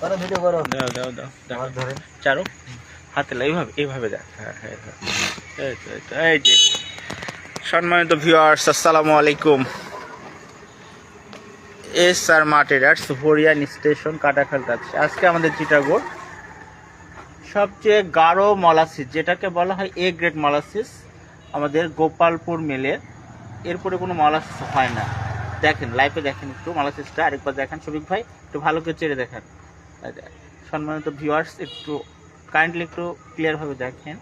করো ভিডিও করো। দাও দাও দাও দাও। ধরে। চারো হাতে লা- এইভাবে এইভাবে দেখ। হ্যাঁ হ্যাঁ হ্যাঁ। এই তো এই যে। সম্মানিত ভিউয়ার্স আসসালামু আলাইকুম। এস আর মার্টেরার্স হরিয়ান স্টেশন কাটাখাল কাছে। আজকে আমাদের চিটাগোড় সবচেয়ে গাঢ় মলাসিস যেটাকে বলা হয় এ গ্রেড মলাসিস আমাদের গোপালপুর মেলের এরপরে কোনো মলাসিস হয় না। দেখেন লাইভে দেখেন একটু মলাসিসটা। আরেকবার দেখেন শফিক ভাই একটু ভালো করে চেড়ে দেখেন। সম্মানিত ভিউয়ার্স একটু কাইন্ডলি একটু ক্লিয়ারভাবে দেখেন।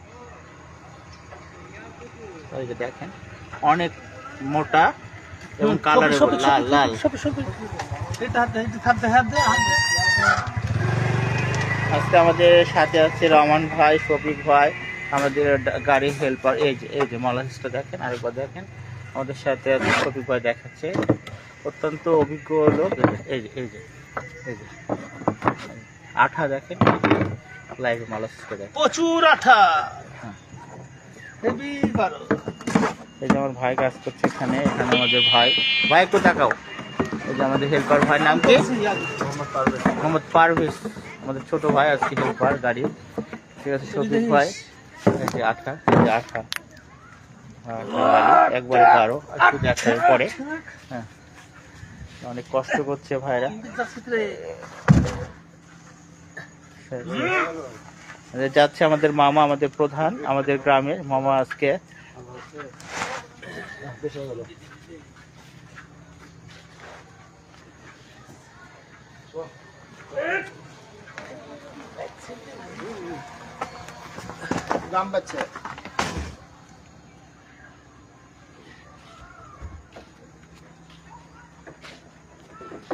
ওই যে দেখেন অনেক মোটা এবং কালার লাল লাল। আজকে আমাদের সাথে আছে রমান ভাই শফিক ভাই আমাদের ডা- গাড়ির হেল্পার এই যে এই যে মলাসিসটা দেখেন আরেকবার দেখেন। আমাদের সাথে আছে শফিক ভাই দেখাচ্ছে। অত্যন্ত অভিজ্ঞ লোক। এই যে এই যে এই যে। আঠা দেখেন লাইভে মলাসিসটা দেখেন। প্রচুর আঠা। হ্যাঁ। হেভি বারো এই যে আমার ভাই কাজ করছে এখানে এখানে আমাদের ভাই। ভাই একটু তাকাও এই যে আমাদের হেল্পার ভাই নাম কি? মোহাম্মদ পারভেজ। আমাদের ছোট ভাই আজকে হেল্পার গাড়ি ঠিক আছে শফিক ভাই। এই যে আঠা এই যে আঠা। বালি, একবারে গাঢ় একটু দেখার পরে। হ্যাঁ। অনেক কষ্ট করছে ভাইরা। যাচ্ছে আমাদের মামা আমাদের প্রধান আমাদের গ্রামের মামা আজকে। দাম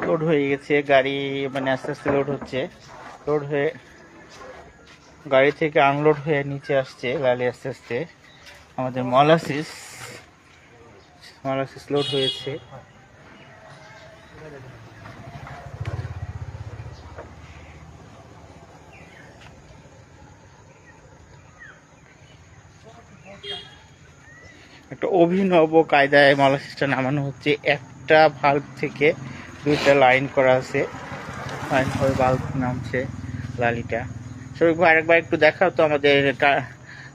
লোড হয়ে গেছে গাড়ি মানে আস্তে আস্তে লোড হচ্ছে। লোড হয়ে গাড়ি থেকে আনলোড হয়ে নিচে আসছে লালি আস্তে আস্তে। আমাদের মলাসিস মলাসিস লোড হয়েছে। একটা অভিনব কায়দায় মলাসিসটা নামানো হচ্ছে। একটা ভাল্ব থেকে দুইটা লাইন করা আছে। লাইন হয়ে বাল্ব নামছে। লালিটা ভাই আরেকবার একটু দেখাও তো আমাদের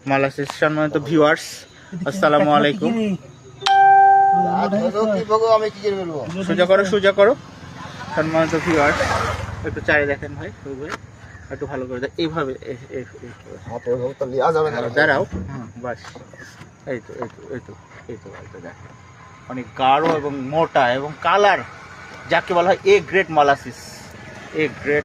মলাসিস সম্মানিত ভিউয়ার্স আসসালামু আলাইকুম। সোজা করো সোজা করো। সম্মানিত ভিউয়ার্স একটু চারি দেখেন ভাই ভাই। একটু ভালো করে এইভাবে দাঁড়াও হুম বাস। এই তো এই তো এই তো এই তো এই তো দেখ। অনেক গাঢ় এবং মোটা এবং কালার যাকে বলা হয় এ গ্রেট মালাসিস এ গ্রেট